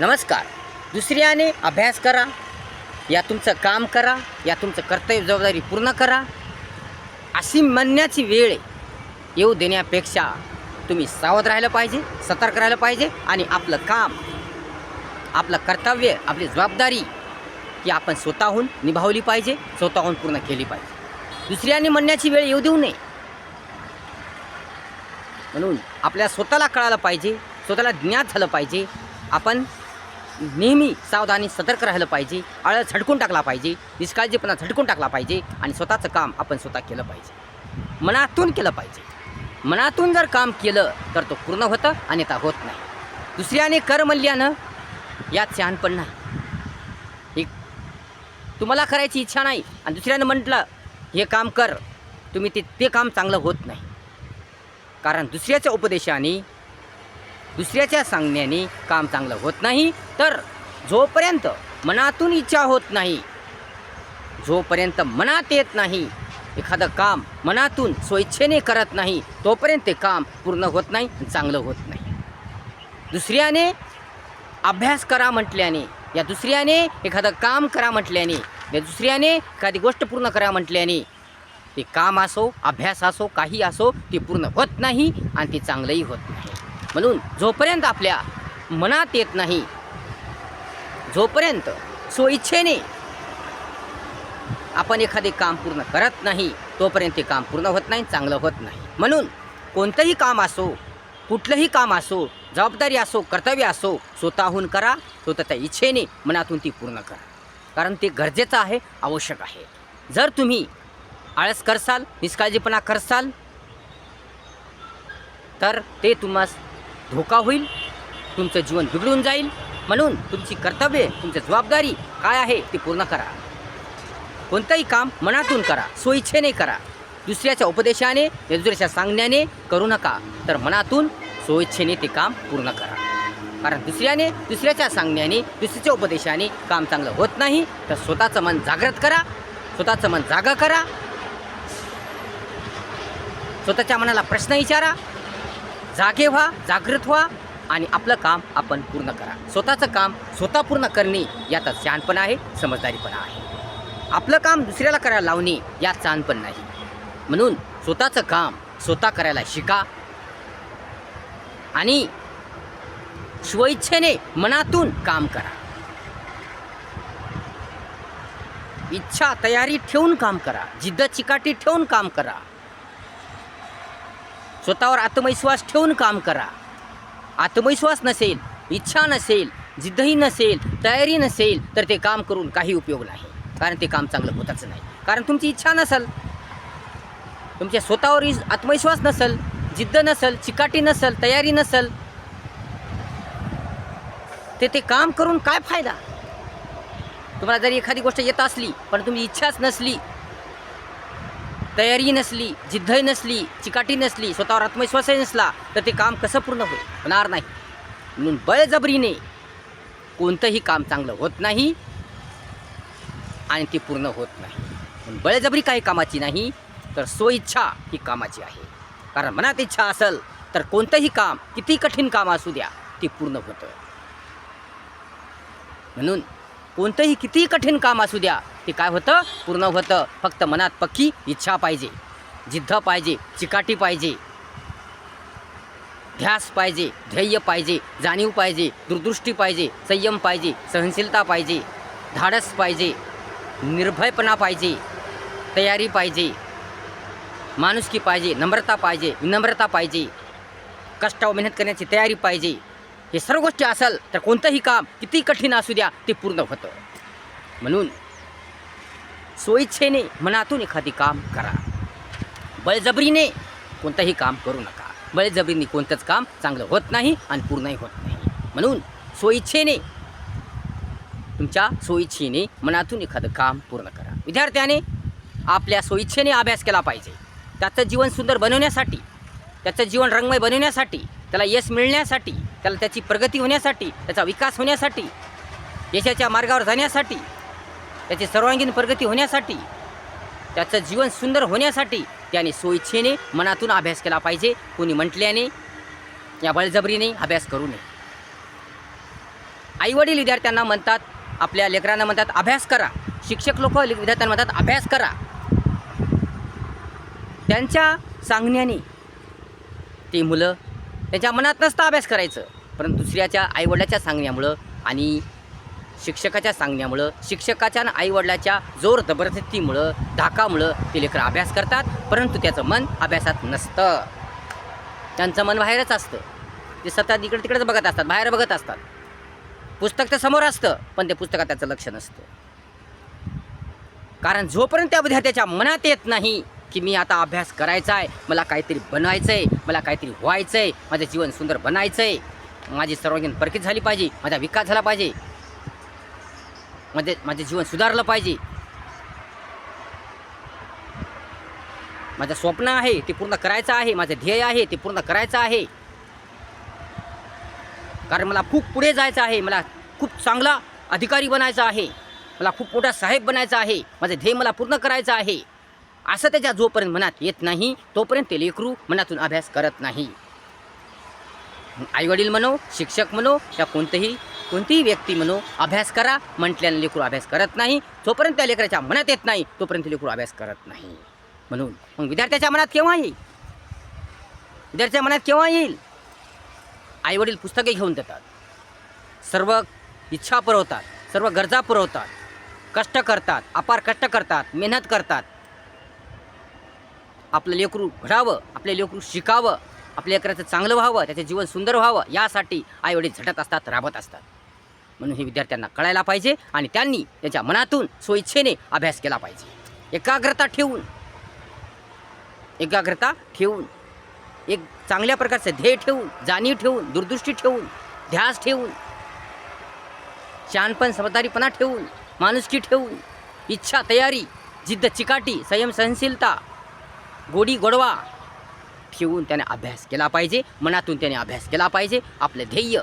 नमस्कार. दुसऱ्याने अभ्यास करा या तुमचं काम करा या तुमचं कर्तव्य जबाबदारी पूर्ण करा. अशी म्हणण्याची वेळ येऊ देण्यापेक्षा तुम्ही सावध राहिलं पाहिजे सतर्क राहिलं पाहिजे आणि आपलं काम आपलं कर्तव्य आपली जबाबदारी ही आपण स्वतःहून निभावली पाहिजे स्वतःहून पूर्ण केली पाहिजे. दुसऱ्याने म्हणण्याची वेळ येऊ देऊ नये. म्हणून आपल्या स्वतःला कळालं पाहिजे स्वतःला ज्ञात झालं पाहिजे. आपण नेहमी सावधानी सतर्क राहिलं पाहिजे आळस झटकून टाकला पाहिजे निष्काळजीपणा झटकून टाकला पाहिजे आणि स्वतःचं काम आपण स्वतः केलं पाहिजे. मनातून केलं पाहिजे. मनातून जर काम केलं तर तो पूर्ण होतं आणि ता होत नाही. दुसऱ्याने कर म्हणल्यानं यात शहाणपण नाही. एक तुम्हाला करायची इच्छा नाही आणि दुसऱ्यानं म्हटलं हे काम कर. तुम्ही ते ते काम चांगलं होत नाही. कारण दुसऱ्याच्या उपदेशाने दुसऱ्याच्या सांगण्याने काम चांगलं होत नाही तर जोपर्यंत मनातून इच्छा होत नाही जोपर्यंत मनात येत नाही एखादं काम मनातून स्वेच्छेने करत नाही तोपर्यंत ते काम पूर्ण होत नाही चांगलं होत नाही. दुसऱ्याने अभ्यास करा म्हटल्याने या दुसऱ्याने एखादं काम करा म्हटल्याने या दुसऱ्याने एखादी गोष्ट पूर्ण करा म्हटल्याने ते काम असो अभ्यास असो काही असो ते पूर्ण होत नाही आणि ते चांगलंही होत नाही. म्हणून जोपर्यंत आपल्या मनात येत नाही जोपर्यंत स्वइच्छेने आपण एखादे काम पूर्ण करत नाही तोपर्यंत ते काम पूर्ण होत नाही चांगलं होत नाही. म्हणून कोणतंही काम असो कुठलंही काम असो जबाबदारी असो कर्तव्य असो स्वतःहून करा स्वतःच्या इच्छेने मनातून ती पूर्ण करा. कारण ते गरजेचं आहे आवश्यक आहे. जर तुम्ही आळस करसाल निष्काळजीपणा करसाल तर ते तुम्हाला धोका होईल तुमचं जीवन बिघडून जाईल. म्हणून तुमची कर्तव्ये तुमची जबाबदारी काय आहे ती पूर्ण करा. कोणतंही काम मनातून करा स्वइच्छेने करा. दुसऱ्याच्या उपदेशाने दुसऱ्याच्या सांगण्याने करू नका. तर मनातून स्वइच्छेने ते काम पूर्ण करा. कारण दुसऱ्याने दुसऱ्याच्या सांगण्याने दुसऱ्याच्या उपदेशाने काम चांगलं होत नाही तर स्वतःचं मन जागृत करा. स्वतःचं मन जागा करा. स्वतःच्या मनाला प्रश्न विचारा. जागे व्हा जागृत व्हा आणि आपलं काम आपण पूर्ण करा. स्वतःचं काम स्वतः पूर्ण करणे यातच शहाणपणा आहे समजदारीपणा आहे. आपलं काम दुसऱ्याला करायला लावणे यात शहाणपण नाही. म्हणून स्वतःचं काम स्वतः करायला शिका आणि स्वइच्छेने मनातून काम करा. इच्छा तयारी ठेवून काम करा. जिद्द चिकाटी ठेवून काम करा. स्वतःवर आत्मविश्वास ठेवून काम करा. आत्मविश्वास नसेल इच्छा नसेल जिद्दही नसेल तयारी नसेल तर ते काम करून काही उपयोग नाही. कारण ते काम चांगलं होतच नाही. कारण तुमची इच्छा नसेल तुमच्या स्वतःवर आत्मविश्वास नसेल जिद्द नसेल चिकाटी नसेल तयारी नसेल ते ते काम करून काय फायदा? तुम्हाला जरी एखादी गोष्ट येत असली पण तुमची इच्छाच नसली तयारी नसली जिद्दही नसली चिकाटी नसली स्वतःवर आत्मविश्वासही नसला तर ते काम कसं पूर्ण होईल? होणार नाही. म्हणून बळजबरीने कोणतंही काम चांगलं होत नाही आणि ते पूर्ण होत नाही. म्हणून बळजबरी काही कामाची नाही तर स्वइच्छा ही कामाची आहे. कारण मनात इच्छा असेल तर कोणतंही काम किती कठीण काम असू द्या ते पूर्ण होतं. म्हणून कोणतंही कितीही कठीण काम असू द्या ते काय होतं? पूर्ण होतं. फक्त मनात पक्की इच्छा पाहिजे जिद्द पाहिजे चिकाटी पाहिजे ध्यास पाहिजे ध्येय पाहिजे जाणीव पाहिजे दूरदृष्टी पाहिजे संयम पाहिजे सहनशीलता पाहिजे धाडस पाहिजे निर्भयपणा पाहिजे तयारी पाहिजे माणुसकी पाहिजे नम्रता पाहिजे विनम्रता पाहिजे कष्टावर मेहनत करण्याची तयारी पाहिजे हे सर्व गोष्टी असेल तर कोणतंही काम किती कठीण असू द्या ते पूर्ण होतं. म्हणून स्वइच्छेने मनातून एखादी काम करा. बळजबरीने कोणतंही काम करू नका. बळजबरीने कोणतंच काम चांगलं होत नाही आणि पूर्णही होत नाही. म्हणून स्वइच्छेने तुमच्या स्वइच्छेने मनातून एखादं काम पूर्ण करा. विद्यार्थ्याने आपल्या स्वइच्छेने अभ्यास केला पाहिजे. त्याचं जीवन सुंदर बनवण्यासाठी त्याचं जीवन रंगमय बनवण्यासाठी त्याला यश मिळण्यासाठी त्याला त्याची प्रगती होण्यासाठी त्याचा विकास होण्यासाठी यशाच्या मार्गावर जाण्यासाठी त्याची सर्वांगीण प्रगती होण्यासाठी त्याचं जीवन सुंदर होण्यासाठी त्याने स्वइच्छेने मनातून अभ्यास केला पाहिजे. कोणी म्हटल्याने या बळजबरीने अभ्यास करू नये. आईवडील विद्यार्थ्यांना म्हणतात आपल्या लेकरांना म्हणतात अभ्यास करा. शिक्षक लोक विद्यार्थ्यांना म्हणतात अभ्यास करा. त्यांच्या सांगण्याने ते मुलं त्याच्या मनात नसतं अभ्यास करायचं. परंतु दुसऱ्याच्या आईवडिलाच्या सांगण्यामुळं आणि शिक्षकाच्या सांगण्यामुळं शिक्षकाच्या आणि आईवडिलाच्या जोर जबरदस्तीमुळं धाकामुळं ते लेकरं अभ्यास करतात परंतु त्याचं मन अभ्यासात नसतं. त्यांचं मन बाहेरच असतं. ते सतत इकडे तिकडेच बघत असतात बाहेर बघत असतात. पुस्तक तर समोर असतं पण ते पुस्तकात त्याचं लक्ष नसतं. कारण जोपर्यंत त्या विद्यार्थ्याच्या मनात येत नाही की मी आता अभ्यास करायचा आहे मला काहीतरी बनायचं आहे मला काहीतरी व्हायचं आहे माझं जीवन सुंदर बनायचं आहे माझी सर्वांगीण परकीत झाली पाहिजे माझा विकास झाला पाहिजे. माझे माझे जीवन सुधारलं पाहिजे. माझं स्वप्न आहे ते पूर्ण करायचं आहे माझं ध्येय आहे ते पूर्ण करायचं आहे. कारण मला खूप पुढे जायचं आहे मला खूप चांगला अधिकारी बनायचा आहे. मला खूप मोठा साहेब बनायचा आहे माझं ध्येय मला पूर्ण करायचं आहे. असं त्याच्या जोपर्यंत मनात येत नाही तोपर्यंत ते लेकरू मनातून अभ्यास करत नाही. आईवडील म्हणो शिक्षक म्हणो या कोणतेही कोणतीही व्यक्ती म्हणो अभ्यास करा म्हटल्याने लेकरू अभ्यास करत नाही. जोपर्यंत त्या लेकराच्या मनात येत नाही तोपर्यंत लेकरू अभ्यास करत नाही. म्हणून मग विद्यार्थ्याच्या मनात केव्हा येईल? विद्यार्थ्याच्या मनात केव्हा येईल? आईवडील पुस्तके घेऊन देतात. सर्व इच्छा पुरवतात सर्व गरजा पुरवतात. कष्ट करतात अपार कष्ट करतात मेहनत करतात. आपलं लेकरू घडावं आपले लेकरू शिकावं आपल्या लेकराचं चांगलं व्हावं त्याचं जीवन सुंदर व्हावं यासाठी आईवडील झटत असतात राबत असतात. म्हणून हे विद्यार्थ्यांना कळायला पाहिजे आणि त्यांनी त्यांच्या मनातून स्वइच्छेने अभ्यास केला पाहिजे. एकाग्रता ठेवून एकाग्रता ठेवून एक चांगल्या प्रकारचं ध्येय ठेवून जाणीव ठेवून दूरदृष्टी ठेवून ध्यास ठेवून शानपण समजदारीपणा ठेवून माणुसकी ठेवून इच्छा तयारी जिद्द चिकाटी संयम सहनशीलता गोडी गोडवा. ठेवून त्याने अभ्यास केला पाहिजे मनातून त्याने अभ्यास केला पाहिजे. आपलं ध्येय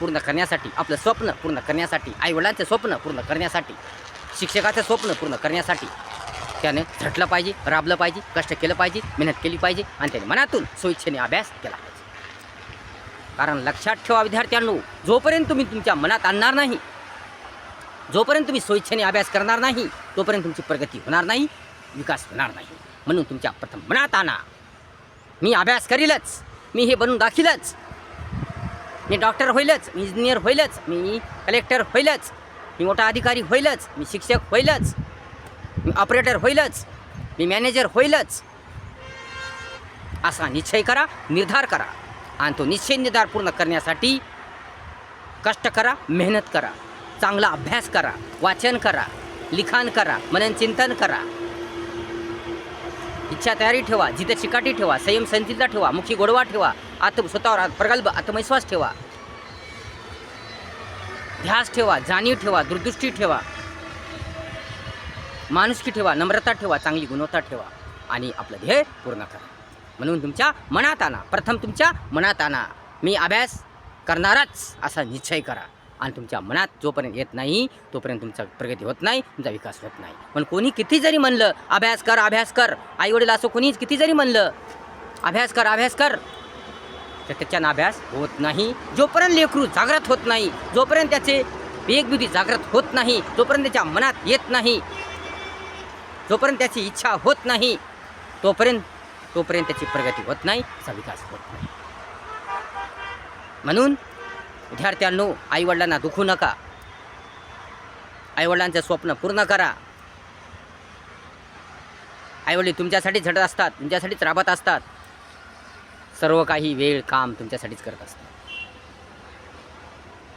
पूर्ण करण्यासाठी आपलं स्वप्न पूर्ण करण्यासाठी आईवडिलांचं स्वप्न पूर्ण करण्यासाठी शिक्षकाचं स्वप्न पूर्ण करण्यासाठी त्याने झटलं पाहिजे राबलं पाहिजे कष्ट केलं पाहिजे मेहनत केली पाहिजे आणि त्याने मनातून स्वेच्छेने अभ्यास केला पाहिजे. कारण लक्षात ठेवा विद्यार्थ्यांनो जोपर्यंत तुम्ही तुमच्या मनात आणणार नाही जोपर्यंत तुम्ही स्वेच्छेने अभ्यास करणार नाही तोपर्यंत तुमची प्रगती होणार नाही विकास होणार नाही. म्हणून तुमच्या प्रथम मनात आणा. मी अभ्यास करीलच. मी हे बनून दाखीलच. मी डॉक्टर होईलच मी इंजिनियर होईलच मी कलेक्टर होईलच मी मोठा अधिकारी होईलच मी शिक्षक होईलच मी ऑपरेटर होईलच मी मॅनेजर होईलच. असा निश्चय करा निर्धार करा आणि तो निश्चय निर्धार पूर्ण करण्यासाठी कष्ट करा मेहनत करा चांगला अभ्यास करा वाचन करा लिखाण करा मनन चिंतन करा. इच्छा तयारी ठेवा जिथे चिकाटी ठेवा संयम संचिता ठेवा मुखी गोडवा ठेवा आत्म स्वतःवर प्रगल्भ आत्मविश्वास ठेवा. ध्यास ठेवा जाणीव ठेवा दुर्दृष्टी ठेवा. माणुसकी ठेवा नम्रता ठेवा चांगली गुणवत्ता ठेवा. आणि आपलं ध्येय पूर्ण करा. म्हणून तुमच्या मनात आणा. प्रथम तुमच्या मनात आणा. मी अभ्यास करणारच असा निश्चय करा. आणि तुमच्या मनात जोपर्यंत येत नाही तोपर्यंत तुमचा प्रगती होत नाही तुमचा विकास होत नाही. पण कोणी किती जरी म्हणलं अभ्यास कर अभ्यास कर आईवडील असं कोणीच किती जरी म्हणलं अभ्यास कर अभ्यास कर तर त्याच्यानं अभ्यास होत नाही. जोपर्यंत लेकरू जागृत होत नाही जोपर्यंत त्याचे वेगबुद्धी जागृत होत नाही जोपर्यंत त्याच्या मनात येत नाही जोपर्यंत त्याची इच्छा होत नाही तोपर्यंत तोपर्यंत त्याची प्रगती होत नाही त्याचा विकास होत नाही. म्हणून विद्यार्थ्यांनो आईवडिलांना दुखू नका. आईवडिलांचं स्वप्न पूर्ण करा. आईवडील तुमच्यासाठीच झटत असतात तुमच्यासाठीच राबत असतात. सर्व काही वेळ काम तुमच्यासाठीच करत असतात.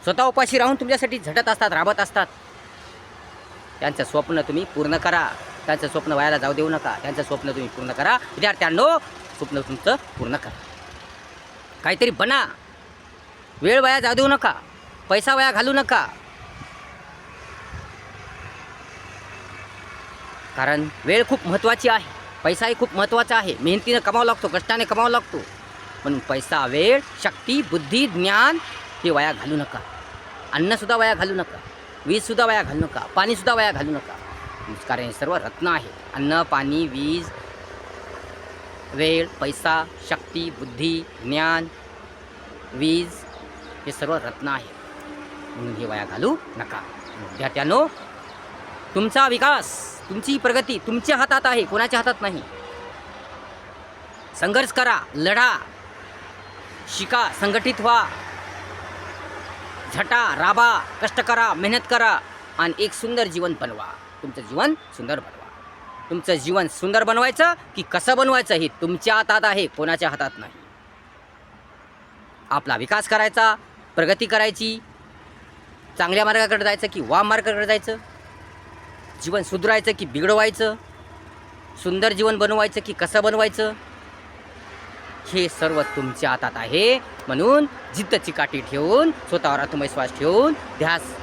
स्वतः उपाशी राहून तुमच्यासाठी झटत असतात राबत असतात. त्यांचं स्वप्न तुम्ही पूर्ण करा. त्यांचं स्वप्न व्हायला जाऊ देऊ नका. त्यांचं स्वप्न तुम्ही पूर्ण करा. विद्यार्थ्यांनो स्वप्न तुमचं पूर्ण करा. काहीतरी बना. वेळ वाया जाऊ देऊ नका. पैसा वाया घालू नका. कारण वेळ खूप महत्त्वाची आहे. पैसाही खूप महत्त्वाचा आहे. मेहनतीनं कमावा लागतो कष्टाने कमावा लागतो. म्हणून पैसा वेळ शक्ती बुद्धी ज्ञान हे वाया घालू नका. अन्नसुद्धा वाया घालू नका. वीजसुद्धा वाया घालू नका. पाणीसुद्धा वाया घालू नका. कारण हे सर्व रत्न आहे. अन्न पाणी वीज वेळ पैसा शक्ती बुद्धी ज्ञान वीज हे सर्व रत्न आहे. म्हणून हे वया घालू नका. विद्यार्थ्यांनो तुमचा विकास तुमची प्रगती तुमच्या हातात आहे कोणाच्या हातात नाही. संघर्ष करा लढा शिका संघटित व्हा. झटा राबा कष्ट करा मेहनत करा आणि एक सुंदर जीवन बनवा. तुमचं जीवन सुंदर बनवा. तुमचं जीवन सुंदर बनवायचं की कसं बनवायचं हे तुमच्या हातात आहे कोणाच्या हातात नाही. आपला विकास करायचा प्रगती करायची चांगल्या मार्गाकडे जायचं की वाम मार्गाकडे जायचं जीवन सुधरायचं की बिघडवायचं सुंदर जीवन बनवायचं की कसं बनवायचं हे सर्व तुमच्या हातात आहे म्हणून जिद्द चिकाटी ठेवून स्वतःवर आत्मविश्वास ठेवून ध्यास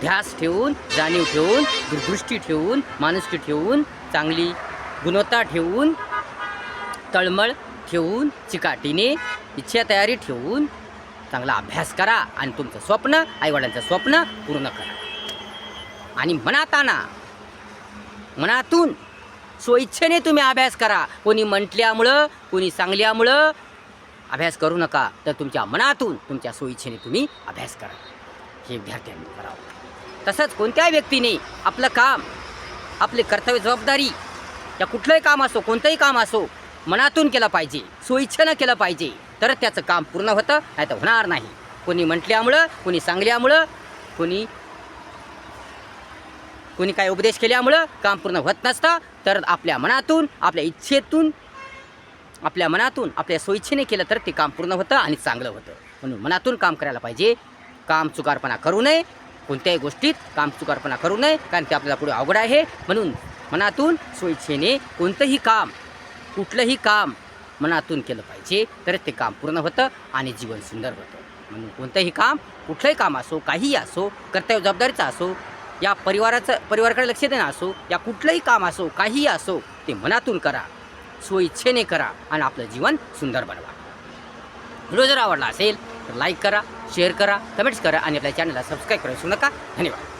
ध्यास ठेवून जाणीव ठेवून दूरदृष्टी ठेवून माणुसकी ठेवून चांगली गुणवत्ता ठेवून तळमळ ठेवून चिकाटीने इच्छा तयारी ठेवून चांगला अभ्यास करा आणि तुमचं स्वप्न आईवडिलांचं स्वप्न पूर्ण करा. आणि मनाताना मनातून स्वइच्छेने तुम्ही अभ्यास करा. कोणी म्हटल्यामुळं कोणी सांगल्यामुळं अभ्यास करू नका तर तुमच्या मनातून तुमच्या सोयीच्छेने तुम्ही अभ्यास करा. हे विद्यार्थ्यांनी करावं तसंच कोणत्याही व्यक्तीने आपलं काम आपले कर्तव्य जबाबदारी या कुठलंही काम असो कोणतंही काम असो मनातून केलं पाहिजे स्वइच्छेनं केलं पाहिजे. तर त्याचं काम पूर्ण होतं नाही तर होणार नाही. कोणी म्हटल्यामुळं कोणी सांगल्यामुळं कोणी कोणी काय उपदेश केल्यामुळं काम पूर्ण होत नसतं. तर आपल्या मनातून आपल्या इच्छेतून आपल्या मनातून आपल्या स्वइच्छेने केलं तर ते काम पूर्ण होतं आणि चांगलं होतं. म्हणून मनातून काम करायला पाहिजे. काम चुकारपणा करू नये. कोणत्याही गोष्टीत काम चुकारपणा करू नये कारण ते आपल्याला पुढे अवघड आहे. म्हणून मनातून स्वइच्छेने कोणतंही काम कुठलंही काम मनातून केलं पाहिजे तर ते काम पूर्ण होतं आणि जीवन सुंदर होतं. म्हणून कोणतंही काम कुठलंही काम असो काहीही असो कर्तव्य जबाबदारीचं असो या परिवाराचं परिवाराकडे लक्ष देणं असो या कुठलंही काम असो काहीही असो ते मनातून करा स्वइच्छेने करा आणि आपलं जीवन सुंदर बनवा. व्हिडिओ जर आवडला असेल तर लाईक करा शेअर करा कमेंट्स करा आणि आपल्या चॅनलला सबस्क्राईब करा नका. धन्यवाद.